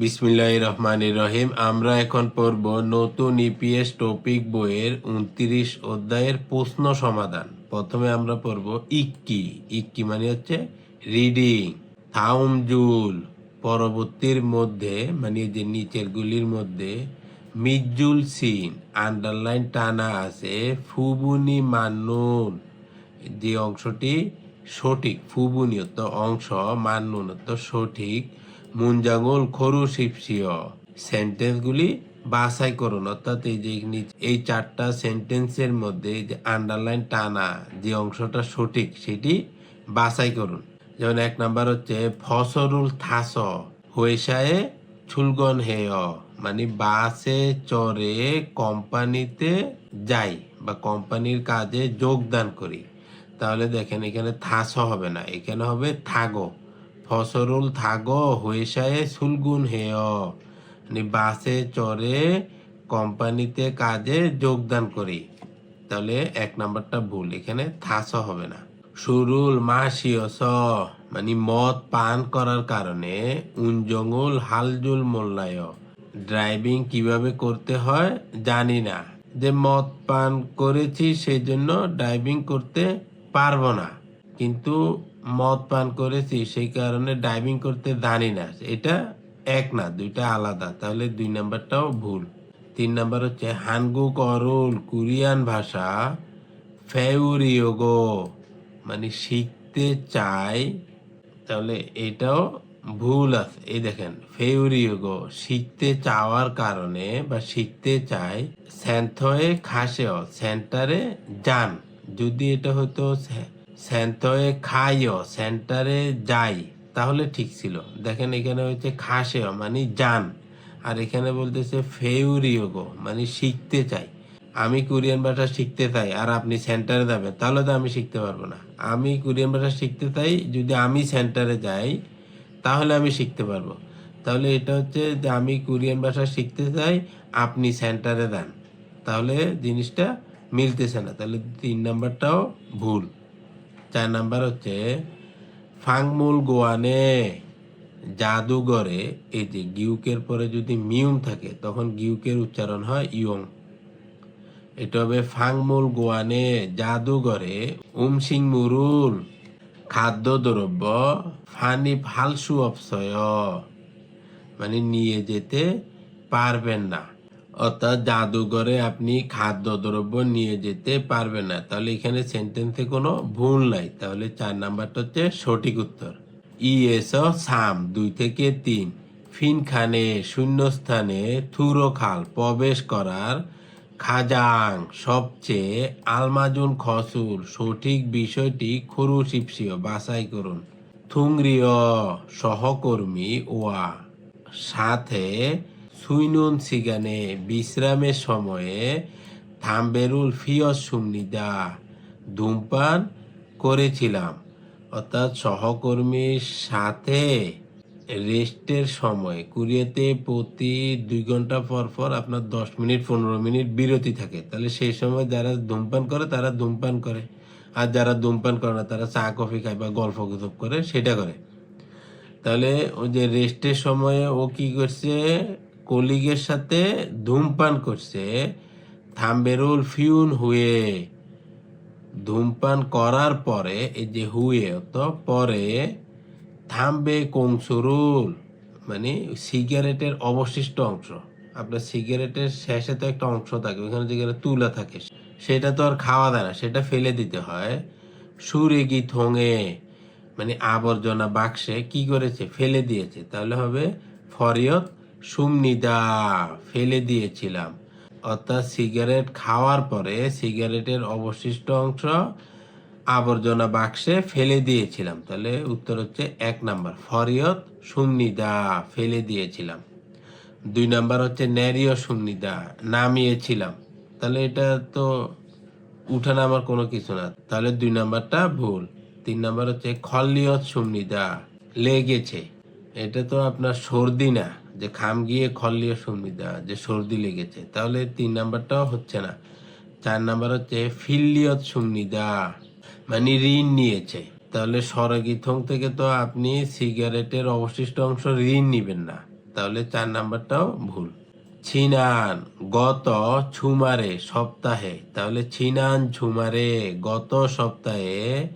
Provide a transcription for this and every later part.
বিসমিল্লাহ রহমান রহিম। আমরা এখন পড়ব নতুন ইপিএস টপিক বইয়ের উনত্রিশ অধ্যায়ের প্রশ্ন সমাধান। প্রথমে আমরা পড়ব ইক্কি। ইক্কি মানে হচ্ছে রিডিং থাউমজুল। পরবর্তীর মধ্যে মানে যে নিচের গুলির মধ্যে মিজুল সিন আন্ডারলাইন টানা আছে, ফুবুনি মান্নুন। যে অংশটি সঠিক ফুবুনিয়ত অংশ মান্নুনত সঠিক। মুঞ্জাঙ্গুল খরু শিপসিয়। সেন্টেন্সগুলি বাছাই করুন, অর্থাৎ এই যে এই চারটা সেন্টেন্সের মধ্যে যে আন্ডারলাইন টানা যে অংশটা সঠিক, সেটি বাছাই করুন। যেমন এক নাম্বার হচ্ছে, ফসরুল থাস হয়েসায়ে ছুলগন হেয় মানে বাসে চড়ে কোম্পানিতে যাই বা কোম্পানির কাজে যোগদান করি। তাহলে দেখেন এখানে থাস হবে না, এখানে হবে থাগো। ফসরুল থাগো হয়েসায়ে সুলগুন হেয়। বাসে চড়ে কোম্পানিতে কাজে যোগদান করি তাহলে এক নাম্বারটা ভুল, এখানে থাস হবে না। সুরুল মাসিয়স মানে মদ পান করার কারণে উনজঙ্গুল হালজুল মোল্লায়। ড্রাইভিং কীভাবে করতে হয় জানি না। যে মদ পান করেছি সেই জন্য ড্রাইভিং করতে পারব না। কিন্তু মদ পান করেছি, সেই কারণে ড্রাইভিং করতে জানি না। এটা এক না, দুইটা আলাদা। তাহলে দুই নাম্বারটাও ভুল। তিন নাম্বার হচ্ছে হানগু করুল, কোরিয়ান ভাষা। ফেউরিয়োগো মানে শিখতে চাই, তাহলে এটাও ভুল আছে। এই দেখেন ফেউরিয়োগো শিখতে চাওয়ার কারণে বা শিখতে চাই, স্যান্থয়ে খাসেও, সেন্টারে যান। যদি এটা হতো স্যান্থয়ে খাইও, সেন্টারে যাই। তাহলে ঠিক ছিল। দেখেন এখানে হচ্ছে খাসেও মানে যান। আর এখানে বলতেছে ফেউরিয়োগো মানে শিখতে চাই। আমি কোরিয়ান ভাষা শিখতে চাই, আর আপনি সেন্টারে যাবেন, তাহলে তো আমি শিখতে পারব না। আমি কোরিয়ান ভাষা শিখতে চাই, যদি আমি সেন্টারে যাই, তাহলে আমি শিখতে পারব। তাহলে এটা হচ্ছে যে আমি কোরিয়ান ভাষা শিখতে চাই, আপনি সেন্টারে দেন তাহলে জিনিসটা মিলতেছে না। তাহলে তিন নাম্বারটাও ভুল। চার নাম্বার হচ্ছে ফাংমুল গোয়ানে জাদুঘরে, এই যে গিউকের পরে যদি মিউম থাকে, তখন গিউকের উচ্চারণ হয় ইয়ং। এটা হবে ফাংমুল গোয়ানে জাদুঘরে, উমসিং মুরুল, খাদ্যদ্রব্য, ফানি ফালসু অপসয় মানে নিয়ে যেতে পারবেন না। অর্থাৎ জাদুঘরে আপনি খাদ্যদ্রব্য নিয়ে যেতে পারবেন না। তাহলে এখানে সেন্টেন্সে কোনো ভুল নাই। তাহলে চার নাম্বারটা হচ্ছে সঠিক উত্তর। ইএস সাম দুই থেকে তিন। ফিনখানে, শূন্যস্থানে থুরো খাল প্রবেশ করার খাজাং, সবচেয়ে আলমাজুন খসুর। সঠিক বিষয়টি খরু শিপসিও বাছাই করুন। থুংরিয় সহকর্মী, ওয়া। সাথে সুইনুন সিগানে বিশ্রামের সময়ে থাম্বেরুল ফিয়স সুমনিদা ধূমপান করেছিলাম। অর্থাৎ সহকর্মীর সাথে রেস্টের সময় কুরিয়াতে প্রতি দুই ঘণ্টা পর পর আপনার দশ মিনিট, পনেরো মিনিট বিরতি থাকে। তাহলে সেই সময় যারা ধূমপান করে, তারা ধূমপান করে। আর যারা ধূমপান করে না, তারা চা, কফি খায় বা গল্প গুজব করে, সেটা করে। তাহলে ওই যে রেস্টের সময়ে ও কি করছে? কলিগের সাথে ধূমপান করছে, থাম্বেরুল ফিউন হুয়ে। ধূমপান করার পরে, এই যে হুয়ে, তো পরে থামবে কংসুরুল মানে সিগারেটের অবশিষ্ট অংশ। আপনার সিগারেটের শেষে তো একটা অংশ থাকে ওখানে যেখানে তুলা থাকে, সেটা তো আর খাওয়া যায় না, সেটা ফেলে দিতে হয়। সুরে সুরেগি থঙে মানে আবর্জনা বাক্সে কি করেছে? ফেলে দিয়েছে। তাহলে হবে ফরিয়ত সুমনিদা, ফেলে দিয়েছিলাম। অর্থাৎ সিগারেট খাওয়ার পরে সিগারেটের অবশিষ্ট অংশ আবর্জনা বাক্সে ফেলে দিয়েছিলাম। তাহলে উত্তর হচ্ছে এক নাম্বার, ফরিয়ত সুমনিদা, ফেলে দিয়েছিলাম। দুই নাম্বার হচ্ছে ন্যারিয় সুমনিদা, নামিয়েছিলাম। তাহলে এটা তো উঠা নামার কোনো কিছু না। তাহলে দুই নাম্বারটা ভুল। তিন নাম্বার হচ্ছে খল্লিয়ত সুমনিদা, লেগেছে। এটা তো আপনার সর্দি না। যে খাম গিয়ে খল্লিয় সুমনিদা যে সর্দি লেগেছে। তাহলে তিন নাম্বারটাও হচ্ছে না। চার নাম্বার হচ্ছে ফিল্লিয়ত সুমনিদা মানে ঋণ নিয়েছে। তাহলে স্বরগীথং থেকে তো আপনি সিগারেটের অবশিষ্ট অংশ ঋণ নিবেন না। তাহলে চার নাম্বারটাও ভুল। ছিনান, গত ছুমারে, সপ্তাহে। তাহলে ছিনান, ছুমারে, গত সপ্তাহে,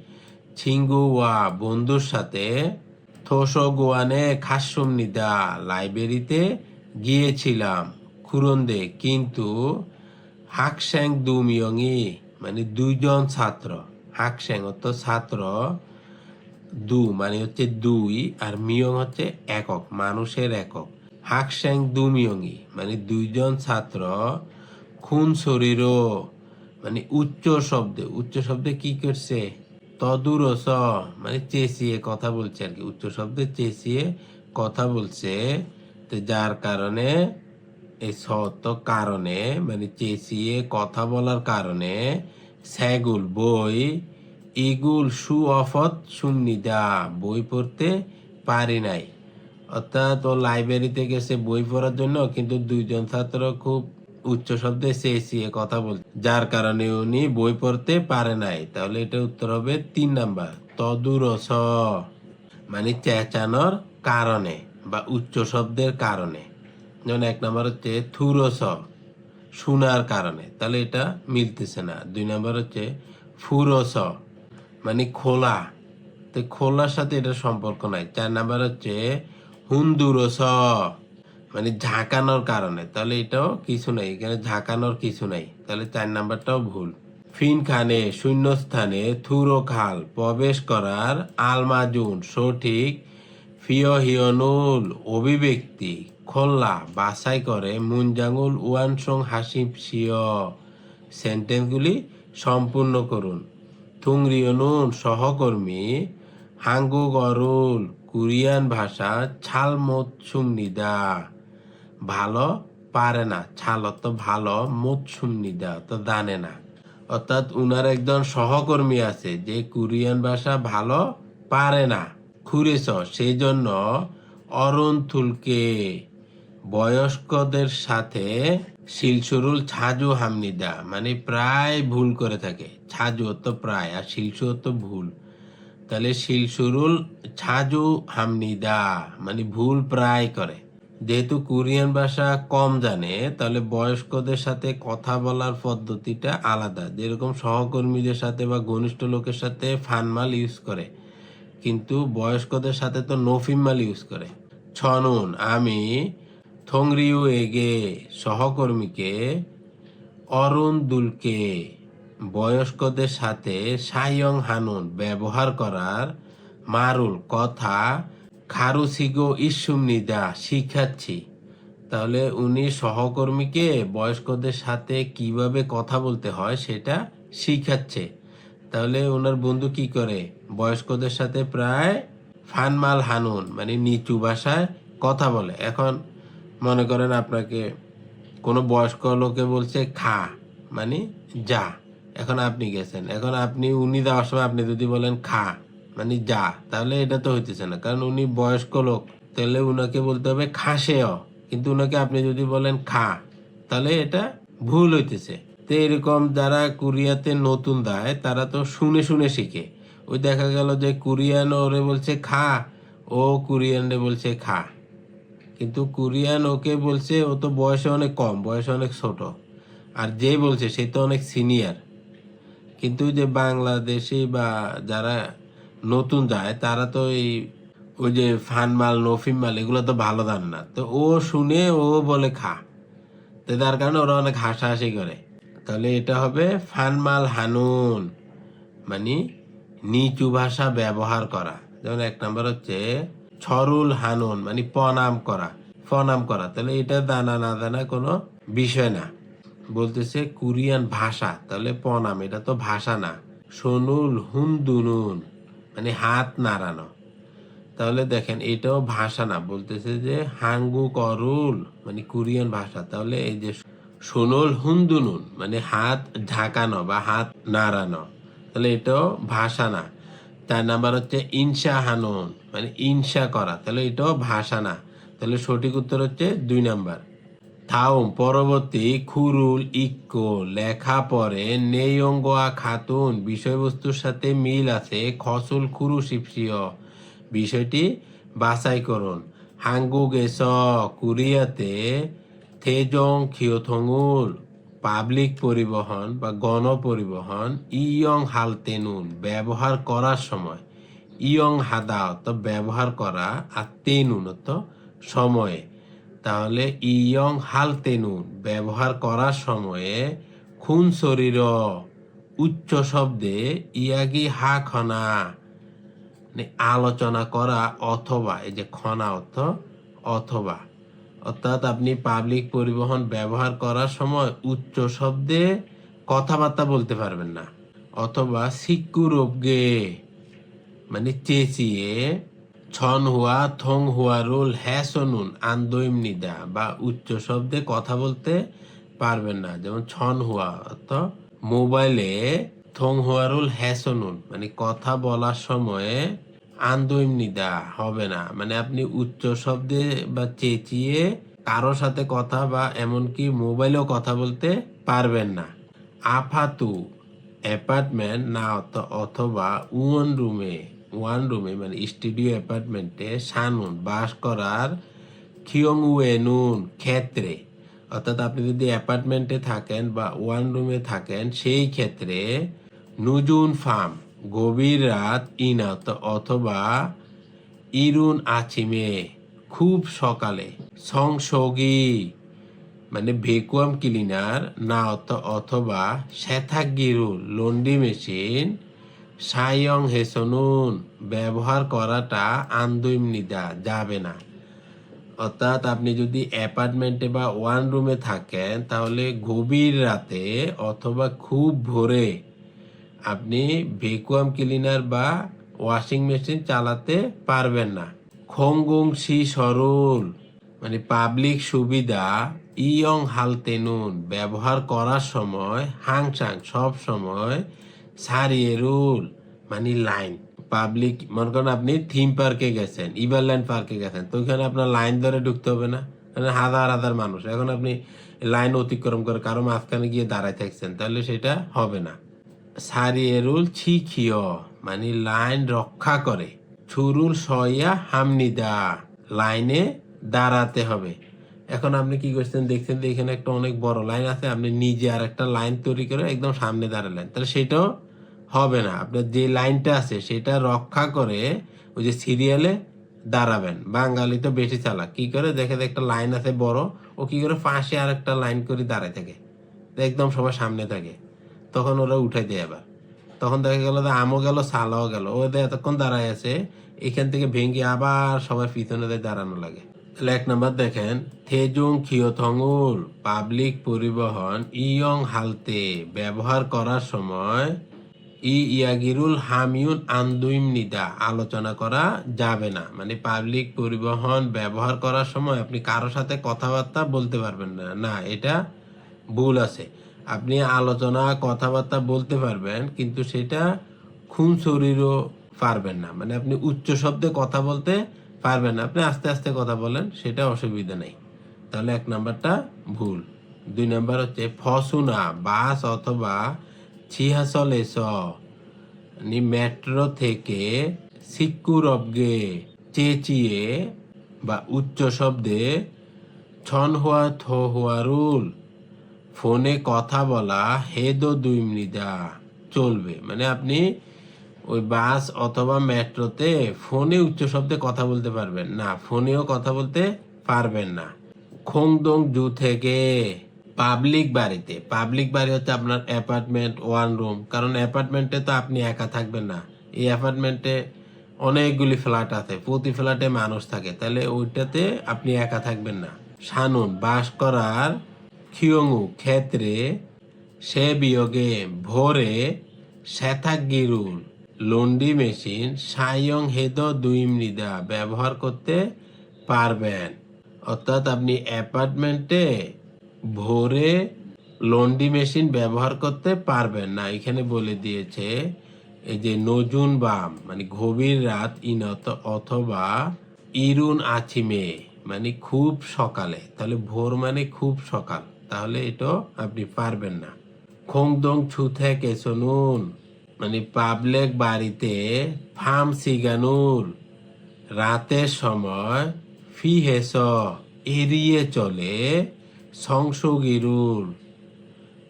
ছিঙ্গুয়া, বন্ধুর সাথে থোসগুয়ানে খাসুমনিদা লাইব্রেরিতে গিয়েছিলাম খুরন্দে, কিন্তু হাকস্যাং দুমিয়ংই মানে দুইজন ছাত্র হাকস্যাং অর্থ ছাত্র, দু মানে হচ্ছে দুই আর মিয়ং হচ্ছে একক, মানুষের একক। হাকস্যাং দু মিয়ংই মানে দুইজন ছাত্র খুন শরীরও মানে উচ্চ শব্দে উচ্চ শব্দে কি করছে? তদুরস মানে চেঁচিয়ে কথা বলছে আর কি, উচ্চ শব্দে চেঁচিয়ে কথা বলছে, তো যার কারণে এই সত কারণে মানে চেঁচিয়ে কথা বলার কারণে স্যাগুল বই, ইগুল সু অফত সুমনিদা বই পড়তে পারি নাই। অর্থাৎ ও লাইব্রেরিতে গেছে বই পড়ার জন্য, কিন্তু দুইজন ছাত্র খুব উচ্চ শব্দে চেঁচিয়ে কথা বল যার কারণে উনি বই পড়তে পারে নাই। তাহলে এটা উত্তর হবে তিন নাম্বার। তদুরস। মানে চেঁচানোর কারণে বা উচ্চ শব্দের কারণে। যেমন এক নাম্বার হচ্ছে থুরস। শোনার কারণে। তাহলে এটা মিলতেছে না। দুই নাম্বার হচ্ছে ফুরস। মানে খোলা। তো খোলার সাথে এটা সম্পর্ক নাই। চার নাম্বার হচ্ছে হুন্দুরস। মানে ঝাঁকানোর কারণে, তাহলে এটাও কিছু নাই, এখানে ঝাঁকানোর কিছু নাই, তাহলে চার নাম্বারটাও ভুল। ফিন খানে শূন্যস্থানে থুরো খাল প্রবেশ করার আলমাজুন, সঠিক, ফিয়হিয়নুল অভিব্যক্তি, খোল্লা, বাছাই করে মুনজাঙ্গুল ওয়ানসং হাসিব সিয় সেন্টেন্সগুলি সম্পূর্ণ করুন। থুংরিয়নুন, সহকর্মী হাঙ্গু গরুল কোরিয়ান ভাষা ছালমত সুমনিদা ভালো পারে না। ছাল অত ভালো মত সুমনিদা তো জানে না। অর্থাৎ উনার একজন সহকর্মী আছে, যে কোরিয়ান ভাষা ভালো পারে না। খুরেছ সেই জন্য অরুণ থুলকে বয়স্কদের সাথে শিলসুরুল ছাজু হামনিদা মানে প্রায় ভুল করে থাকে। ছাজু তো প্রায়, আর শিলসু তো ভুল। তাহলে শিলসুরুল ছাজু হামনিদা মানে ভুল প্রায় করে। যেহেতু কোরিয়ান ভাষা কম জানে, তাহলে বয়স্কদের সাথে কথা বলার পদ্ধতিটা আলাদা। যেরকম সহকর্মীদের সাথে বা ঘনিষ্ঠ লোকের সাথে ফানমাল ইউজ করে, কিন্তু বয়স্কদের সাথে তো নফিমাল ইউজ করে। ছনুন, আমি থংরিউ এগে সহকর্মীকে অরুণ দুলকে বয়স্কদের সাথে সায়ং হানুন ব্যবহার করার মারুল কথা খারুসিগো ইসুমনিদা শিখাচ্ছি। তাহলে উনি সহকর্মীকে বয়স্কদের সাথে কীভাবে কথা বলতে হয় সেটা শিখাচ্ছে। তাহলে ওনার বন্ধু কি করে? বয়স্কদের সাথে প্রায় ফানমাল হানুন মানে নিচু ভাষায় কথা বলে। এখন মনে করেন আপনাকে কোনো বয়স্ক লোকে বলছে খা মানে যা। এখন আপনি গেছেন। এখন আপনি উনি দেওয়ার সময় আপনি যদি বলেন খা মানে যা, তাহলে এটা তো হইতেছে না। কারণ উনি বয়স্ক লোক, তাহলে উনাকে বলতে হবে খাসেও কিন্তু উনাকে আপনি যদি বলেন খা, তাহলে এটা ভুল হইতেছে। তো এরকম যারা কোরিয়াতে নতুন দেয়, তারা তো শুনে শুনে শিখে। ওই দেখা গেল যে কোরিয়ান ওরে বলছে খা, ও কোরিয়ানরে বলছে খা। কিন্তু কোরিয়ান ওকে বলছে, ও তো বয়সে অনেক কম, বয়সে অনেক ছোট। আর যে বলছে, সে তো অনেক সিনিয়র। কিন্তু যে বাংলাদেশি বা যারা নতুন যায়, তারা তো এই ওই যে ফান মাল, নফিম মাল, এগুলো তো ভালো দান না। তো ও শুনে ও বলে, খা। তো তার কারণে ওরা অনেক হাসাহাসি করে। তাহলে এটা হবে ফান মাল হানুন মানে নিচু ভাষা ব্যবহার করা। যেমন এক নম্বর হচ্ছে ছরুল হানুন মানে প্রণাম করা প্রণাম করা। তাহলে এটা দানা না দানা কোনো বিষয় না। বলতেছে কোরিয়ান ভাষা, তাহলে প্রণাম, এটা তো ভাষা না। সনুল হুন্দুনুন। মানে হাত নাড়ানো। তাহলে দেখেন এটাও ভাষা না, বলতেছে যে হাঙ্গু করুল মানে কোরিয়ান ভাষা। তাহলে এই যে সোনল হুন্দুনুন মানে হাত ঢাকানো বা হাত নাড়ানো, তাহলে এটাও ভাষা না। চার নাম্বার হচ্ছে ইনসা হানুন মানে ইনসা করা, তাহলে এটাও ভাষা না। তাহলে সঠিক উত্তর হচ্ছে দুই নাম্বার। থাউম পরবর্তী খুরুল ইক্কো লেখা পরে নেয়ঙ্গোয়া খাতুন বিষয়বস্তুর সাথে মিল আছে খসুল খুরু শিপসিয় বিষয়টি বাছাই করুন। হাঙ্গু গেস কুরিয়াতে থেজং খিওথঙ্গুল পাবলিক পরিবহন বা গণপরিবহন ইয়ং হালতেনুন ব্যবহার করার সময়। ইয়ং হাদা অর্থ ব্যবহার করা আর তেনুন অর্থ সময়ে। তাহলে ইয়ং হালতেনুন ব্যবহার করার সময়ে খুন শরীর উচ্চ শব্দে ইয়াগি হা খনা আলোচনা করা অথবা, এই যে খনা অর্থ অথবা। অর্থাৎ আপনি পাবলিক পরিবহন ব্যবহার করার সময় উচ্চ শব্দে কথাবার্তা বলতে পারবেন না। অথবা সিকুরবগে মানে চেঁচিয়ে ছন হুয়া, থং হুয়া রোল হ্যাসনুন আন্দোইম নিদা বা উচ্চ শব্দে কথা বলতে পারবেন না। যেমন ছন হুয়া, অর্থ মোবাইলে থং হুয়া রোল হ্যাসনুন মানে কথা বলার সময়ে আন্দোইম নিদা হবে না। মানে আপনি উচ্চ শব্দে বা চেঁচিয়ে কারোর সাথে কথা বা এমনকি মোবাইলেও কথা বলতে পারবেন না। আফাতু, অ্যাপার্টমেন্ট, না অথ- অথবা ওয়ান রুমে ওয়ান রুমে মানে স্টুডিও অ্যাপার্টমেন্টে সানুন, বাস করার খিয়ংউয়েনুন ক্ষেত্রে। অর্থাৎ আপনি যদি অ্যাপার্টমেন্টে থাকেন বা ওয়ান রুমে থাকেন, সেই ক্ষেত্রে নুজুন ফার্ম গভীর রাত ইনাত অথবা ইরুন আছিমে, খুব সকালে, সংসগী মানে ভেকুয়াম ক্লিনার, না অথ- অথবা শ্যাথাগিরুল লন্ডি মেশিন সায়ং হেসনুন ব্যবহার করাটা আন্দোইম নিদা, যাবে না। অর্থাৎ আপনি যদি অ্যাপার্টমেন্টে বা ওয়ান রুমে থাকেন, তাহলে গভীর রাতে অথবা খুব ভোরে আপনি ভেকুয়াম ক্লিনার বা ওয়াশিং মেশিন চালাতে পারবেন না। খঙ্গুং সি সরল মানে পাবলিক সুবিধা, ইয়ং হালতেনুন, ব্যবহার করার সময়, হাংসাং, সব সময় সারিয়ে রুল মানে লাইন। পাবলিক, মনে করেন আপনি থিম পার্কে গেছেন ইভারল্যান্ড পার্কে গেছেন, তো ওইখানে আপনার লাইন ধরে ঢুকতে হবে না। মানে হাজার হাজার মানুষ। এখন আপনি লাইন অতিক্রম করে কারও মাঝখানে গিয়ে দাঁড়ায় থাকছেন, তাহলে সেটা হবে না। সারিয়েরুল ছিখিয় মানে লাইন রক্ষা করে। ছুরুল সয়া হামনিদা, লাইনে দাঁড়াতে হবে। এখন আপনি কি করছেন, দেখছেন যে এখানে একটা অনেক বড় লাইন আছে, আপনি নিজে আর একটা লাইন তৈরি করে একদম সামনে দাঁড়ালেন। তাহলে সেটাও হবে না। আপনার যে লাইনটা আছে, সেটা রক্ষা করে ওই যে সিরিয়ালে দাঁড়াবেন। বাঙালি তো বেশি চালাক। কি করে? দেখে একটা লাইন আছে বড়, ও কি করে পাশে আর একটা লাইন করে দাঁড়ায় থাকে। একদম সবার সামনে থাকে। তখন ওরা উঠাই দেয় আবার। তখন দেখা গেল আমও গেল সালাও গেল। ও এতক্ষণ দাঁড়ায় আছে, এখান থেকে ভেঙে আবার সবাই পিছনে দাঁড়ানো লাগে। এক নম্বর দেখেন, থেজুং খিওথঙ্গুল পাবলিক পরিবহন ইয়ং হালতে। ব্যবহার করার সময় ই ইয়াগিরুল হামিউন আন্দুইম নিদা। আলোচনা করা যাবে না। মানে পাবলিক পরিবহন ব্যবহার করার সময় আপনি কারও সাথে কথাবার্তা বলতে পারবেন না। না, এটা ভুল আছে। আপনি আলোচনা, কথাবার্তা বলতে পারবেন, কিন্তু সেটা খুন শরীরও পারবেন না। মানে আপনি উচ্চ শব্দে কথা বলতে পারবেন না। আপনি আস্তে আস্তে কথা বলেন, সেটা অসুবিধা নেই। তাহলে এক নাম্বারটা ভুল। দুই নাম্বার হচ্ছে ফসুনা, বাস অথবা এস মেট্রো থেকে সিক্কুর অবগে চেঁচিয়ে বা উচ্চ শব্দে ছন হওয়া থো হওয়া রুল, ফোনে কথা বলা হেদো দুই মৃদা চলবে। মানে আপনি ওই বাস অথবা মেট্রোতে ফোনে উচ্চ শব্দে কথা বলতে পারবেন না, ফোনেও কথা বলতে পারবেন না। খোংদং জু থেকে পাবলিক বাড়িতে। পাবলিক বাড়ি হচ্ছে আপনার অ্যাপার্টমেন্ট ওয়ান রুম কারণ অ্যাপার্টমেন্টে তো আপনি একা থাকবেন না। এই অ্যাপার্টমেন্টে অনেকগুলি ফ্ল্যাট আছে। প্রতি ফ্ল্যাটে মানুষ থাকে। তাহলে ওইটাতে আপনি একা থাকবেন না। সানুন, বাস করার খিয়ংউ ক্ষেত্রে সে বিয়োগে ভোরে শ্যাথাগিরুল লন্ডি মেশিন সায়ং হেদ দুই মৃদা ব্যবহার করতে পারবেন। অর্থাৎ আপনি অ্যাপার্টমেন্টে ভোরে লন্ডি মেশিন ব্যবহার করতে পারবেন না। এখানে বলে দিয়েছে, এই যে নজুন বাম মানে গভীর রাত ইনত অথবা ইরুন আছিমে মানে খুব সকালে। তাহলে ভোর মানে খুব সকাল, তাহলে এটা আপনি পারবেন না। খোংদং থেকে শুনুন মানে পাবলিক বাড়িতে ফার্ম সিগানুর রাতের সময় ফিহেস এড়িয়ে চলে সংসগিরুল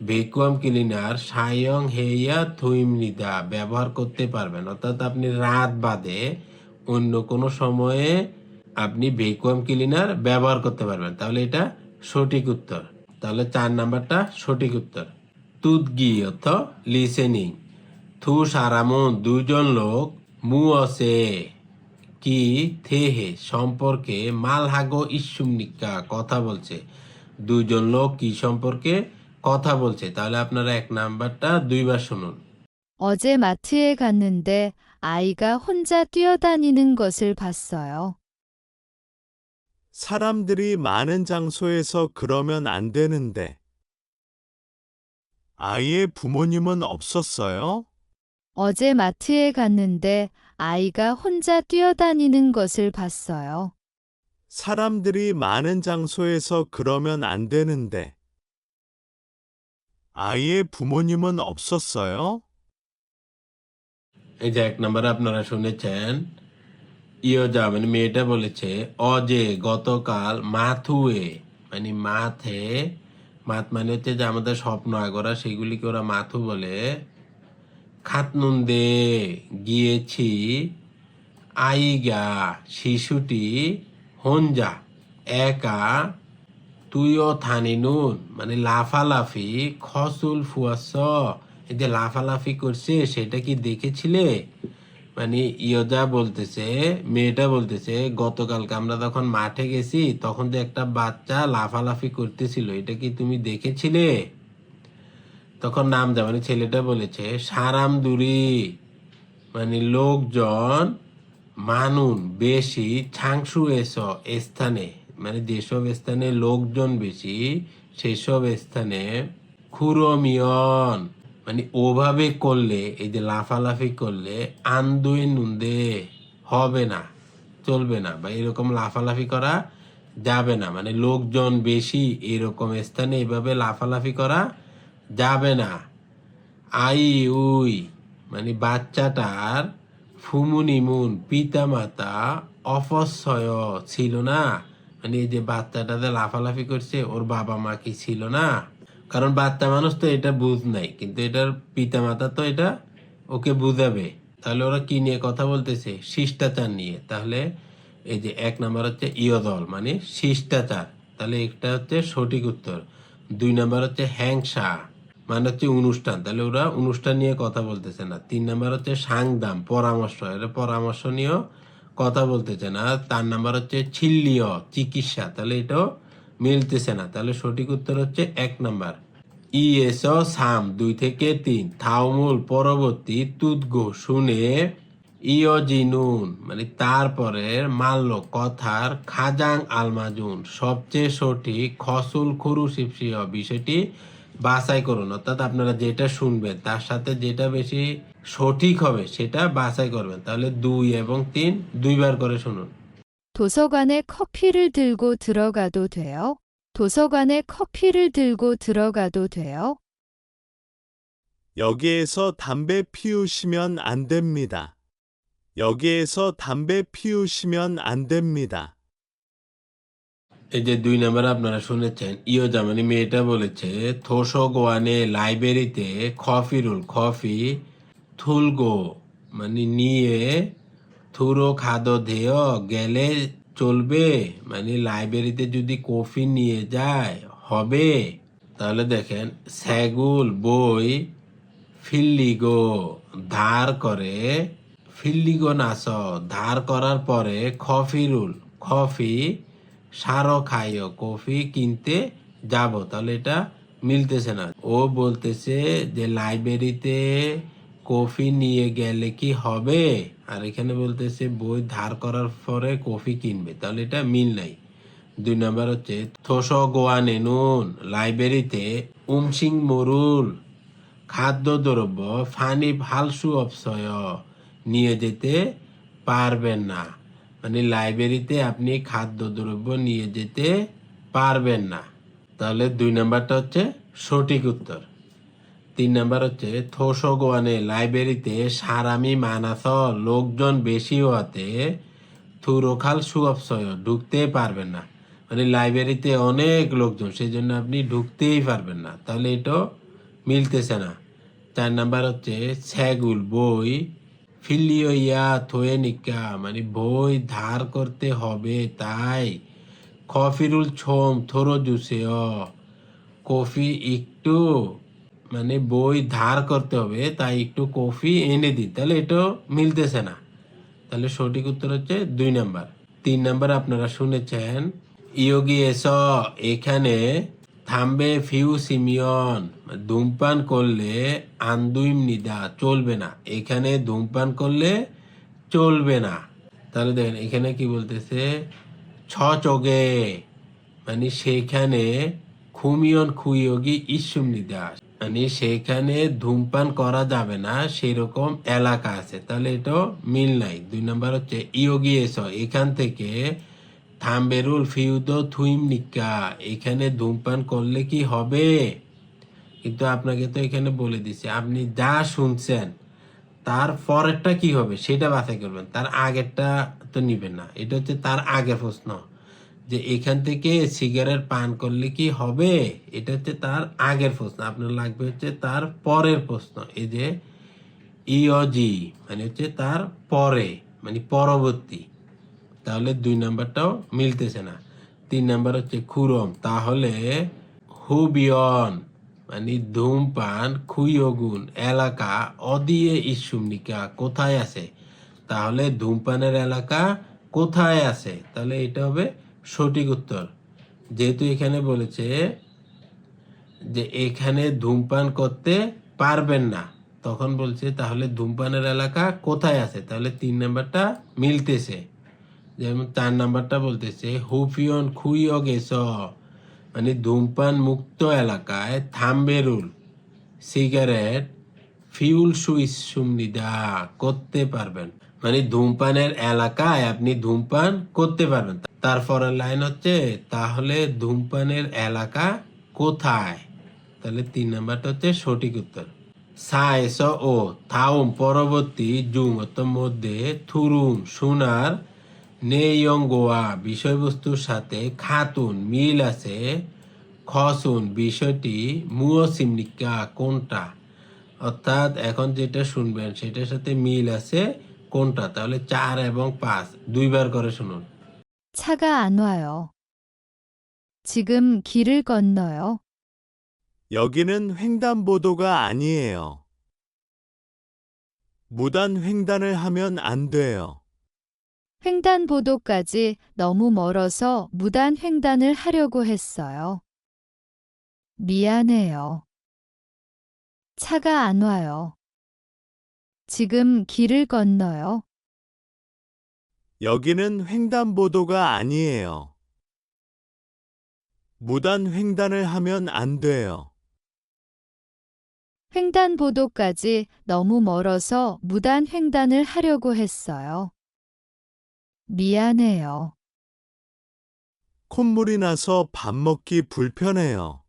ভেকুয়াম ক্লিনার সায়ং হেয়া থুইমনিদা ব্যবহার করতে পারবেন। অর্থাৎ আপনি রাত বাদে অন্য কোনো সময়ে আপনি ভেকুয়াম ক্লিনার ব্যবহার করতে পারবেন। তাহলে এটা সঠিক উত্তর। তাহলে চার নাম্বারটা সঠিক উত্তর। তুদগি অর্থ লিসেনিং থু সারামন দুজন লোক মু অসে কি থেহে সম্পর্কে মালহাগো ইসুমনিকা কথা বলছে। দুজন লোক কি সম্পর্কে কথা বলছে তাহলে আপনারা এক নাম্বারটা দুইবার শুনুন 어제 마트에 갔는데 아이가 혼자 뛰어다니는 것을 봤어요. 사람들이 많은 장소에서 그러면 안 되는데. 아이의 부모님은 없었어요? 어제 마트에 갔는데 아이가 혼자 뛰어다니는 것을 봤어요. 사람들이 많은 장소에서 그러면 안 되는데. 아이의 부모님은 없었어요? এই যে এক নম্বরে আপনারা শুনেছেন ইয়োজা মানে মেয়েটা বলেছে অজে গতকাল মাথুয়ে মানে মাথে মাথ মানে হচ্ছে যে আমাদের স্বপ্ন আগরা সেগুলিকে ওরা মাথু বলে খাতনুন্দে গিয়েছি আইগা শিশুটি হঞ্জা, একা, তুইও থানি নুন মানে লাফালাফি, খসুল ফুয়াস, এই যে লাফালাফি করছে, সেটা কি দেখেছিলে? মানে ইয়োজা বলতেছে, মেয়েটা বলতেছে, গতকালকে আমরা যখন মাঠে গেছি, তখন যে একটা বাচ্চা লাফালাফি করতেছিল, এটা কি তুমি দেখেছিলে? তখন নাম যা মানে ছেলেটা বলেছে সারাম দুরি মানে লোকজন মানুন, বেশি ছাংসু এস স্থানে মানে যেসব স্থানে লোকজন বেশি, সেসব স্থানে খুরমিয়ন মানে ওভাবে করলে, এই যে লাফালাফি করলে আন্দুই নুন্দে, হবে না, চলবে না, বা এরকম লাফালাফি করা যাবে না মানে লোকজন বেশি এরকম স্থানে এভাবে লাফালাফি করা যাবে না। আই উই মানে বাচ্চাটার ফুমুনিমুন পিতা মাতা অপসয় ছিল না। মানে এই যে বাচ্চাটাতে লাফালাফি করছে, ওর বাবা মা কি ছিল না? কারণ বাচ্চা মানুষ তো এটা বুঝ নাই, কিন্তু এটার পিতা মাতা তো এটা ওকে বুঝাবে। তাহলে ওরা কি নিয়ে কথা বলতেছে? শিষ্টাচার নিয়ে। তাহলে এই যে এক নাম্বার হচ্ছে ইয়দল মানে শিষ্টাচার। তাহলে একটা হচ্ছে সঠিক উত্তর। দুই নাম্বার হচ্ছে হ্যাংসা। মানে হচ্ছে অনুষ্ঠান। তাহলে ওরা অনুষ্ঠান নিয়ে কথা বলতেছে না। তিন নাম্বার হচ্ছে সাংদাম, পরামর্শ। এটা পরামর্শ নিয়েও কথা বলতেছে না। তার নাম্বার হচ্ছে ছিল্লিয়, চিকিৎসা। তাহলে এটাও মিলতেছে না। তাহলে সঠিক উত্তর হচ্ছে এক নাম্বার। ইএস সাম, দুই থেকে তিন। থাউমুল, পরবর্তী, তুদগো, শুনে ইয়জিনুন মানে তারপরে মাল্য কথার খাজাং আলমাজুন। সবচেয়ে সঠিক খসুল খুরু শিপসিয় বিষয়টি বাছাই করুন অর্থাৎ আপনারা যেটা শুনবেন তার সাথে যেটা বেশি সঠিক হবে সেটা বাছাই করবেন তাহলে দুই এবং তিন দুইবার করে শুনুন 도서관에 커피를 들고 들어가도 돼요? 도서관에 커피를 들고 들어가도 돼요? 여기에서 담배 피우시면 안 됩니다. 여기에서 담배 피우시면 안 됩니다. এই যে দুই নম্বর আপনারা শুনেছেন ইও জামানি মেয়েটা বলেছে থোসো গোয়ানে লাইব্রেরিতে খফিরুল খফি থুলগো মানে নিয়ে থুরো খাদো ধেয় গেলে চলবে মানে লাইব্রেরিতে যদি কফি নিয়ে যায়, হবে। তাহলে দেখেন স্যাগুল বই ফিল্লিগো ধার করে, ফিল্লিগো নাচ, ধার করার পরে খফিরুল খফি সারো খাইও, কফি কিনতে যাব। তাহলে এটা মিলতেছে না। ও বলতেছে যে, লাইব্রেরিতে কফি নিয়ে গেলে কি হবে? আর এখানে বলতেছে, বই ধার করার পরে কফি কিনবে। তাহলে এটা মিল নাই। দুই নাম্বার হচ্ছে, থোস গোয়ানে নুন লাইব্রেরিতে উমসিং মরুল, খাদ্যদ্রব্য, ফানি ফালসু অপসয় নিয়ে যেতে পারবেন না। মানে লাইব্রেরিতে আপনি খাদ্যদ্রব্য নিয়ে যেতে পারবেন না। তাহলে দুই নাম্বারটা হচ্ছে সঠিক উত্তর। তিন নাম্বার হচ্ছে থোসগোয়ানে লাইব্রেরিতে সারামি মানাস লোকজন বেশি হওয়াতে থুরোখাল সুঅপসয় ঢুকতে পারবেন না। মানে লাইব্রেরিতে অনেক লোকজন সেই জন্য আপনি ঢুকতেই পারবেন না। তাহলে এটা মিলতেছে না। চার নাম্বার হচ্ছে ছ্যাগুল বই ফিলিও ইয়া থয়ে নিকা মানে বই ধার করতে হবে তাই। কফিরুল ছোম, থোরো জুসে কফি একটু মানে বই ধার করতে হবে তাই একটু কফি এনে দিই। তাহলে এটাও মিলতেছে না। তাহলে সঠিক উত্তর হচ্ছে দুই নাম্বার। তিন নাম্বার আপনারা শুনেছেন, ইয়োগি এস, এখানে থামবে ফিউ সিমিয়ন। ধূমপান করলে আন্দুইম নিদা চলবে না। এখানে ধূমপান করলে চলবে না। তাহলে দেখেন, এখানে কি বলতেছে? ছ চগে মানে সেখানে খুমিয়ন খুইয়োগি ইসুম নিদা। মানে সেখানে ধূমপান করা যাবে না, সেরকম এলাকা আছে। তাহলে এটা মিল নাই। দুই নম্বর হচ্ছে ইয়োগি এস। এখান থেকে থাম্বেরুল, ফিউদো, থুইম নিকা এখানে ধূমপান করলে কি হবে? কিন্তু আপনাকে তো এখানে বলে দিছে, আপনি যা শুনছেন, তার পরেরটা কি হবে সেটা বাছাই করবেন। তার আগেরটা তো নিবেন না। এটা হচ্ছে তার আগের প্রশ্ন, যে এখান থেকে সিগারেট পান করলে কি হবে? এটা হচ্ছে তার আগের প্রশ্ন। আপনার লাগবে হচ্ছে তার পরের প্রশ্ন, এই যে ইয়জি মানে হচ্ছে তার পরে মানে পরবর্তী। তাহলে দুই নাম্বারটাও মিলতেছে না। তিন নাম্বার হচ্ছে খুরম। তাহলে হুবিয়ন মানে ধূমপান, খুইয়গুন, এলাকা, অদিয়ে ইসুমনিকা কোথায় আছে? তাহলে ধূমপানের এলাকা কোথায় আছে? তাহলে এটা হবে সঠিক উত্তর। যেহেতু এখানে বলেছে যে এখানে ধূমপান করতে পারবেন না, তখন বলছে তাহলে ধূমপানের এলাকা কোথায় আছে? তাহলে তিন নাম্বারটা মিলতেছে। যেমন চার নাম্বারটা বলতেছে, হুফিয়ন খুইও গেছ মানে ধূমপান মুক্ত এলাকায় থাম্বেরুল সিগারেট, ফিউল সুইচ সুমনিদা করতে পারবেন। মানে ধূমপানের এলাকায় আপনি ধূমপান করতে পারবেন। তারপরের লাইন হচ্ছে, তাহলে ধূমপানের এলাকা কোথায়? তাহলে তিন নাম্বারটা হচ্ছে সঠিক উত্তর। সাইস ও থাউম পরবর্তী জুম মধ্যে থুরুম, সোনার নেয়ঙ্গোয়া বিষয়বস্তুর সাথে খাতুন মিল আছে খসুন বিষয়টি মুয়সিমনিকা কোনটা অর্থাৎ এখন যেটা শুনবেন সেটার সাথে মিল আছে কোনটা তাহলে চার এবং পাঁচ দুইবার করে শুনুন 차가 안 와요. 지금 길을 건너요. 여기는 횡단보도가 아니에요. 무단 횡단을 하면 안 돼요. 횡단보도까지 너무 멀어서 무단 횡단을 하려고 했어요. 미안해요. 차가 안 와요. 지금 길을 건너요. 여기는 횡단보도가 아니에요. 무단 횡단을 하면 안 돼요. 횡단보도까지 너무 멀어서 무단 횡단을 하려고 했어요. 미안해요. 콧물이 나서 밥 먹기 불편해요.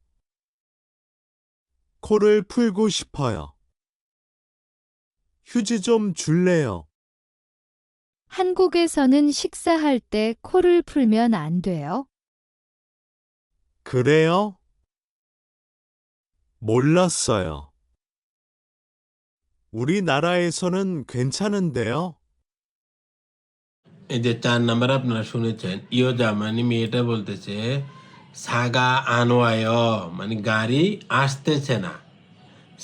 코를 풀고 싶어요. 휴지 좀 줄래요? 한국에서는 식사할 때 코를 풀면 안 돼요? 그래요? 몰랐어요. 우리나라에서는 괜찮은데요? এই যে চার নাম্বার আপনারা শুনেছেন ইয়োজা মানে মেয়েটা বলতেছে, সাগা আনোয়ায় মানে গাড়ি আসতেছে না।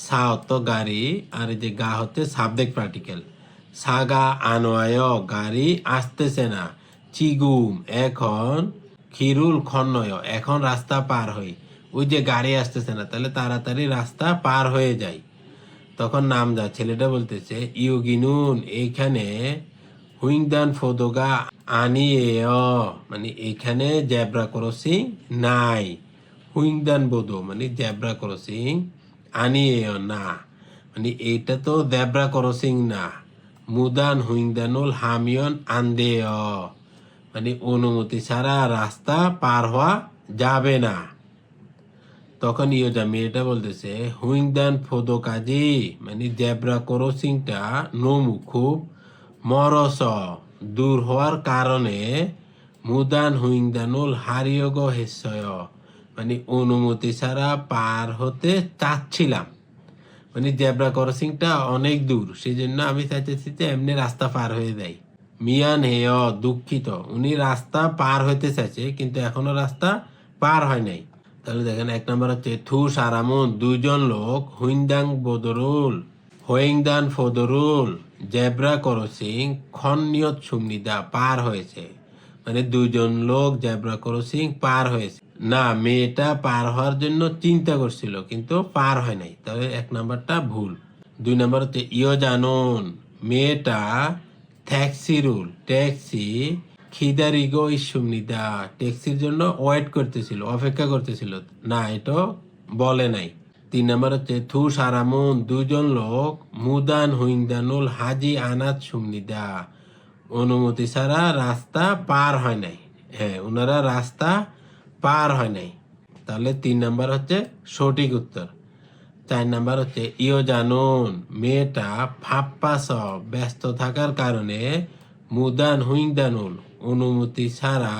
সা অত গাড়ি, আর এই যে গা হচ্ছে সাবজেক্ট পার্টিকেল সাগা আনোয়ায় গাড়ি আসতেছে না। চিগুম, এখন খিরুল খন্নয়, এখন রাস্তা পার হই। ওই যে গাড়ি আসতেছে না, তাহলে তাড়াতাড়ি রাস্তা পার হয়ে যায় তখন নাম যা ছেলেটা বলতেছে ইউগিনুন এইখানে হুইংদান ফোদোগা আনিয়েয় মানে এখানে জেব্রা ক্রসিং নাই হুইংদান বোধো মানে জেব্রা ক্রসিং আনিয়েয় না মানে এটা তো জেব্রা ক্রসিং না মুদান হুইংদানুল হামিয়ন আন্দেয় মানে অনুমতি ছাড়া রাস্তা পার হওয়া যাবে না তখন ইয়োজা মেয়েটা বলতেছে হুইংদান ফোদো কাজী মানে জেব্রা ক্রসিংটা নমু খুব মরস দূর হওয়ার কারণে মুদান হুইংদানুল হারিয়োগ হেসয় মানে অনুমতি ছাড়া পার হতে চাচ্ছিলাম। মানে জেব্রা ক্রসিংটা অনেক দূর সেই জন্য আমি চাইতেছি যে এমনি রাস্তা পার হয়ে যাই। মিয়ান হেয় দুঃখিত, উনি রাস্তা পার হইতে চাইছে, কিন্তু এখনও রাস্তা পার হয় নাই। তাহলে দেখেন, এক নম্বর হচ্ছে থু সারামুন দুজন লোক হুইন্দাং বদরুল, হোয়িংদান ফদরুল। জেব্রা ক্রসিং খনিয়ত সুমনিদা পার হয়েছে। মানে দুইজন লোক জেব্রা ক্রসিং পার হয়েছে। না, মেয়েটা পার হওয়ার জন্য চিন্তা করছিল, কিন্তু পার হয় নাই। তবে এক নাম্বারটা ভুল। দুই নাম্বার হচ্ছে, ইয় জানুন, মেয়েটা ট্যাক্সি রুল, ট্যাক্সি খিদারিগো ইসুমনিদা ট্যাক্সির জন্য ওয়েট করতেছিল, অপেক্ষা করতেছিল। না এটা বলে নাই। তিন নম্বর হচ্ছে থু সারামুন দুজন লোক মুদান হুইংদানুল হাজি আনাত সুমনিদা। অনুমতি ছাড়া রাস্তা পার হয় নাই। হ্যাঁ ওনারা রাস্তা পার হয় নাই। তাহলে তিন নাম্বার হচ্ছে সঠিক উত্তর। চার নাম্বার হচ্ছে ইও জানুন মেয়েটা ফাপ্পা ফাপ্পাস ব্যস্ত থাকার কারণে মুদান হুইংদানুল অনুমতি ছাড়া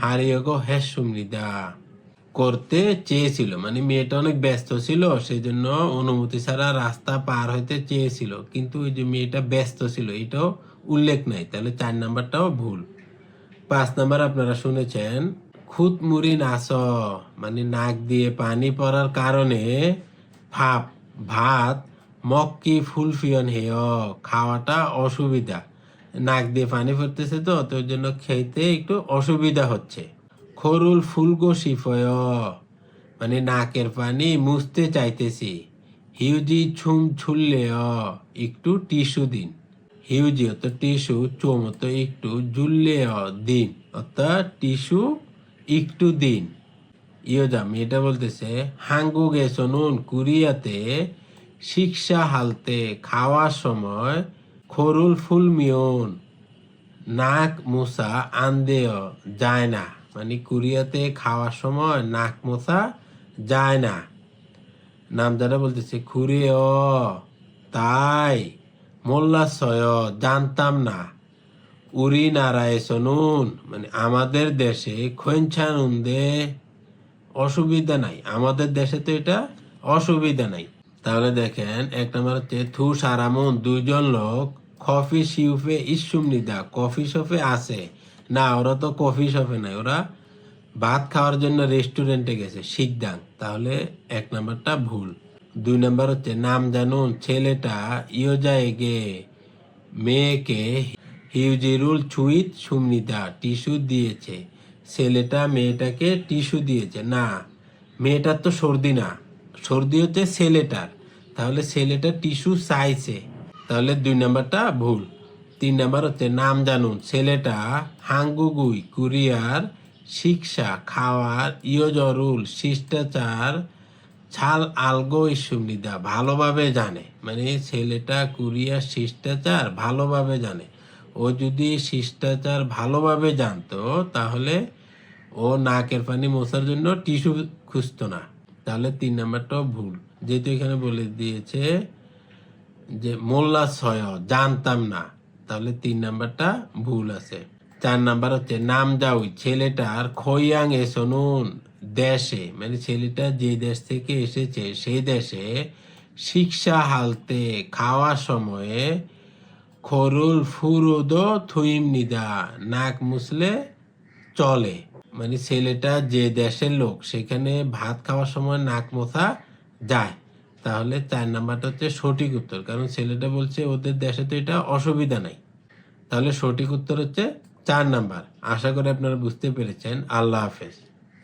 হারিয়েগো হেসুমনিদা করতে চেয়েছিল। মানে মেয়েটা অনেক ব্যস্ত ছিল সেই জন্য অনুমতি ছাড়া রাস্তা পার হইতে চেয়েছিল। কিন্তু ওই যে মেয়েটা ব্যস্ত ছিল, এটাও উল্লেখ নাই। তাহলে চার নাম্বারটাও ভুল। পাঁচ নাম্বার আপনারা শুনেছেন খুদমুড়ি নাচ মানে নাক দিয়ে পানি পড়ার কারণে ভাপ ভাত, মক্কি ফুলফিয়ন হেয়, খাওয়াটা অসুবিধা। নাক দিয়ে পানি পড়তেছে তো তোর জন্য খেতে একটু অসুবিধা হচ্ছে। খরুল ফুলগো শিফয়। মানে নাকের পানি মুছতে চাইতেছি। হিউজি ছুম ছুললে একটু টিস্যু দিন। হিউজি অত টিস্যু চোম অত একটু জুললে দিন। অর্থাৎ টিস্যু একটু দিন। ইয়োজাম এটা বলতেছে, হাঙ্গু গেছনুন কুরিয়াতে, শিক্ষা হালতে খাওয়ার সময় খরুল ফুলমিয়ন নাক মুসা আন্দেয় যায় না। মানে কুরিয়াতে খাওয়ার সময় নাক মোছা যায় না। নামদারা বলতেছে খুরে ও তাই মোল্লা সয় জানতাম না। উরি নারায় সনুন মানে আমাদের দেশে খৈনছানুন্দে অসুবিধা নাই। আমাদের দেশে তো এটা অসুবিধা নাই। তাহলে দেখেন, এক নম্বর হচ্ছে থু সারামুন দুইজন লোক কফি শিউফে ইসুম নিদা, কফি শপে আছে। না, ওরা তো কফি শপে নাই। ওরা ভাত খাওয়ার জন্য রেস্টুরেন্টে গেছে শিকদাং তাহলে এক নাম্বারটা ভুল। দুই নাম্বার হচ্ছে, নাম জানুন, ছেলেটা ইয়োজায় গে মেয়েকে হিউজিরুল ছুইত সুমনিদা টিস্যু দিয়েছে। ছেলেটা মেয়েটাকে টিস্যু দিয়েছে। না, মেয়েটার তো সর্দি না। সর্দি হচ্ছে ছেলেটার। তাহলে ছেলেটা টিস্যু চাইছে। তাহলে দুই নাম্বারটা ভুল। তিন নাম্বার হচ্ছে নাম জানুন। ছেলেটা হাঙ্গুগুই, কুরিয়ার, শিক্ষা, খাওয়ার, ইয়জরুল, শিষ্টাচার, ছাল, আলগো ইসুমনিদা, ভালোভাবে জানে। মানে ছেলেটা কুরিয়ার, শিষ্টাচার ভালোভাবে জানে। ও যদি শিষ্টাচার ভালোভাবে জানতো, তাহলে ও নাকের পানি মোছার জন্য টিস্যু খুঁজতো না। তাহলে তিন নাম্বারটাও ভুল। যেহেতু এখানে বলে দিয়েছে যে মোল্লা ছয় জানতাম না। তাহলে তিন নাম্বারটা ভুল আছে। চার নাম্বার হচ্ছে নাম যাওই ছেলেটার খৈয়াং এসনুন দেশে মানে ছেলেটা যে দেশ থেকে এসেছে সেই দেশে শিক্ষা হালতে খাওয়ার সময়ে খরুল ফুরুদ থুইম নিদা, নাক মুছলে চলে। মানে ছেলেটা যে দেশের লোক, সেখানে ভাত খাওয়ার সময় নাক মোছা যায়। তাহলে চার নাম্বারটা হচ্ছে সঠিক উত্তর। কারণ ছেলেটা বলছে, ওদের দেশে তো এটা অসুবিধা নাই। তাহলে সঠিক উত্তর হচ্ছে চার নাম্বার। আশা করি আপনারা বুঝতে পেরেছেন। আল্লাহ হাফেজ।